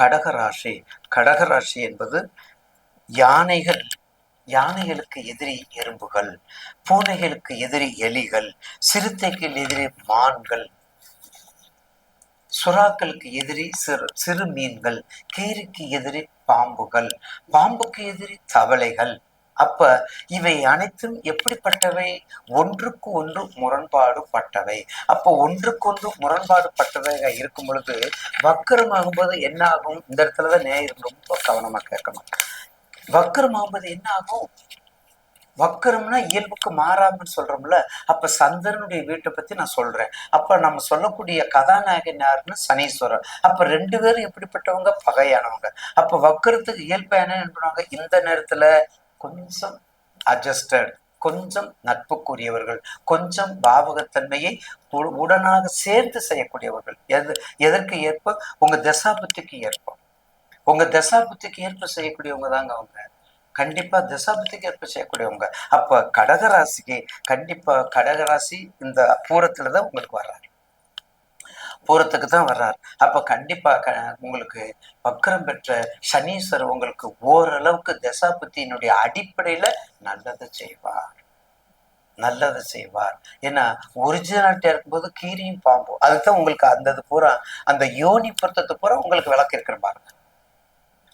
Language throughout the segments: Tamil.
கடகராசி. கடகராசி என்பது யானைகள் யானைகளுக்கு எதிரி எறும்புகள் பூனைகளுக்கு எதிரி எலிகள் சிறுத்தைக்கு எதிரி மான்கள் சுறாக்களுக்கு எதிரி சிறு சிறு மீன்கள் கீரிக்கு எதிரி பாம்புகள் பாம்புக்கு எதிரி தவளைகள் அப்ப இவை அனைத்தும் எப்படிப்பட்டவை? ஒன்றுக்கு ஒன்று முரண்பாடு பட்டவை அப்போ ஒன்றுக்கொன்று முரண்பாடு பட்டவைగా இருக்கும் பொழுது வக்கரம் ஆகும்போது என்ன ஆகும் இந்த இடத்துலதான் நேயர் ரொம்ப கவனமா கேட்கணும். வக்கரம் ஆகும்போது என்ன ஆகும் வக்கரம்னா இயல்புக்கு மாறாமன்னு சொல்றோம்ல. அப்ப சந்திரனுடைய வீட்டை பத்தி நான் சொல்றேன். அப்ப நம்ம சொல்லக்கூடிய கதாநாயகன் யாருன்னு சனீஸ்வரர். அப்ப ரெண்டு பேரும் எப்படிப்பட்டவங்க? பகையானவங்க. அப்ப வக்கரத்துக்கு இயல்பு என்ன பண்ணுவாங்க இந்த நேரத்துல கொஞ்சம் அட்ஜஸ்டட் கொஞ்சம் நட்புக்குரியவர்கள் கொஞ்சம் பாவகத்தன்மையை உ- உடனாக சேர்த்து செய்யக்கூடியவர்கள். எது எதற்கு ஏற்ப? உங்க தசாபத்திக்கு ஏற்ப. உங்க தசாபத்திக்கு ஏற்ப செய்யக்கூடியவங்க தாங்க அவங்க. கண்டிப்பா தசாபத்திக்கு ஏற்ப செய்யக்கூடியவங்க. அப்ப கடகராசிக்கு கண்டிப்பா கடகராசி இந்த பூரத்துல தான் உங்களுக்கு வர்றாங்க பூரத்துக்கு தான் வர்றார். அப்ப கண்டிப்பா க உங்களுக்கு வக்கரம் பெற்ற சனீஸ்வரர் உங்களுக்கு ஓரளவுக்கு தசாபுத்தியினுடைய அடிப்படையில நல்லதை செய்வார். நல்லதை செய்வார். ஏன்னா ஒரிஜினாலிட்டியா இருக்கும்போது கீரியும் பாம்பும். அதுதான் உங்களுக்கு அந்த இது பூரா அந்த யோனி பொருத்தத்தை பூரா உங்களுக்கு விளக்கு இருக்கிற பாருங்க.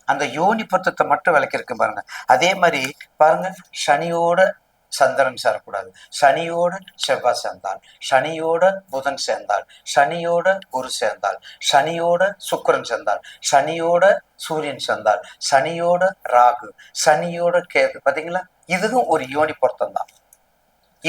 அந்த யோனி பொருத்தத்தை மட்டும் விளக்கி இருக்கு பாருங்க. அதே மாதிரி பாருங்க சனியோட சந்திரன் சேரக்கூடாது. சனியோட செவ்வாய் சேர்ந்தால் சனியோட புதன் சேர்ந்தால் சனியோட குரு சேர்ந்தால் சனியோட சுக்கரன் சேர்ந்தால் சனியோட சூரியன் சேர்ந்தால் சனியோட ராகு சனியோட கேது. பார்த்தீங்களா இதுவும் ஒரு யோனி பொருத்தம் தான்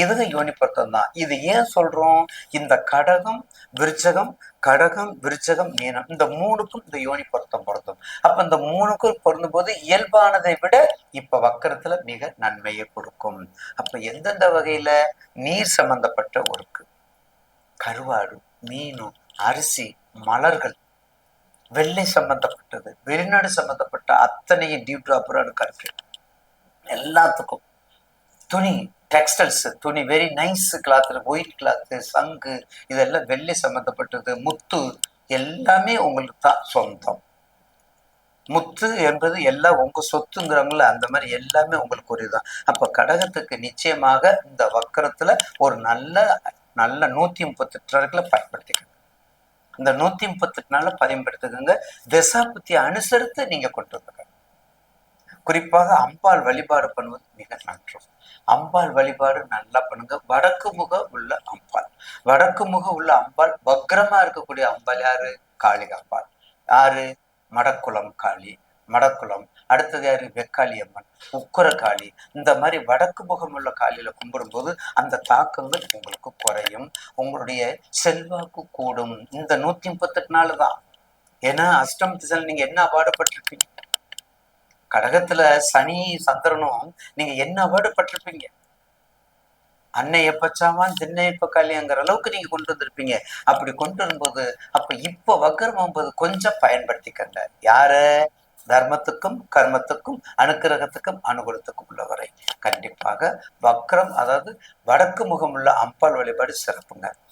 இதுவும் யோனி பொருத்தம் தான். இது ஏன் சொல்றோம்? இந்த கடகம் விருச்சகம் கடகம் விருச்சகம் மீனம். இந்த மூணுக்கும் இந்த யோனி பொருத்தம் பொருந்தும். அப்ப இந்த மூணுக்கும் பொருந்தும் போது இயல்பானதை விட இப்ப வக்கரத்துல மிக நன்மையை கொடுக்கும். அப்ப எந்தெந்த வகையில? நீர் சம்பந்தப்பட்ட ஒருக்கு. கருவாடு மீனும் அரிசி மலர்கள். வெள்ளை சம்பந்தப்பட்டது வெளிநாடு சம்பந்தப்பட்ட அத்தனையும் டியூ ட்ராப்பரும் இருக்கு எல்லாத்துக்கும். துணி டெக்ஸ்டைல்ஸ் துணி very nice cloth white cloth சங்கு இதெல்லாம் வெள்ளை சம்மந்தப்பட்டது முத்து எல்லாமே உங்களுக்கு தான் சொந்தம். முத்து என்பது எல்லாம் உங்க சொத்துங்கிறவங்கள அந்த மாதிரி எல்லாமே உங்களுக்கு ஒரு இதுதான் அப்போ கடகத்துக்கு நிச்சயமாக இந்த வக்கரத்துல ஒரு நல்ல நல்ல நூத்தி முப்பத்தெட்டு நாட்களை பயன்படுத்திக்கணும் இந்த நூத்தி முப்பத்தெட்டு நாளில் பயன்படுத்துக்கங்க. தசாபுத்தி அனுசரித்து நீங்க கொண்டு வந்துருங்க குறிப்பாக அம்பாள் வழிபாடு பண்ணுவது மிக நன்று. அம்பாள் வழிபாடு நல்லா பண்ணுங்க. வடக்கு முக உள்ள அம்பாள். வடக்கு முக உள்ள அம்பாள் பக்ரமா இருக்கக்கூடிய அம்பாள் யாரு? காளி அம்பாள். யாரு? மடக்குளம் காளி மடக்குளம். அடுத்தது யாரு? வெக்காளி அம்மன் உக்கர காளி இந்த மாதிரி வடக்கு முகம் உள்ள காளியில கும்பிடும்போது அந்த தாக்கங்கள் உங்களுக்கு குறையும். உங்களுடைய செல்வாக்கு கூடும். இந்த நூத்தி முப்பத்தெட்டு நாள் தான் ஏன்னா அஷ்டம் திசையில் நீங்க என்ன பாடுபட்டிருப்பீங்க கடகத்துல சனி சந்திரனும் நீங்க என்ன பாடுபட்டிருப்பீங்க அன்னை எப்பச்சாமான் திண்ணை எப்ப காளியாங்கிற அளவுக்கு நீங்க கொண்டு வந்திருப்பீங்க. அப்படி கொண்டு வரும்போது அப்ப இப்ப வக்கரம் போது கொஞ்சம் பயன்படுத்திக்கங்க. யார? தர்மத்துக்கும் கர்மத்துக்கும் அனுக்கிரகத்துக்கும் அனுகூலத்துக்கும் உள்ளவரை. கண்டிப்பாக வக்ரம் அதாவது வடக்கு முகம் உள்ள அம்பாள் வழிபாடு சிறப்புங்க.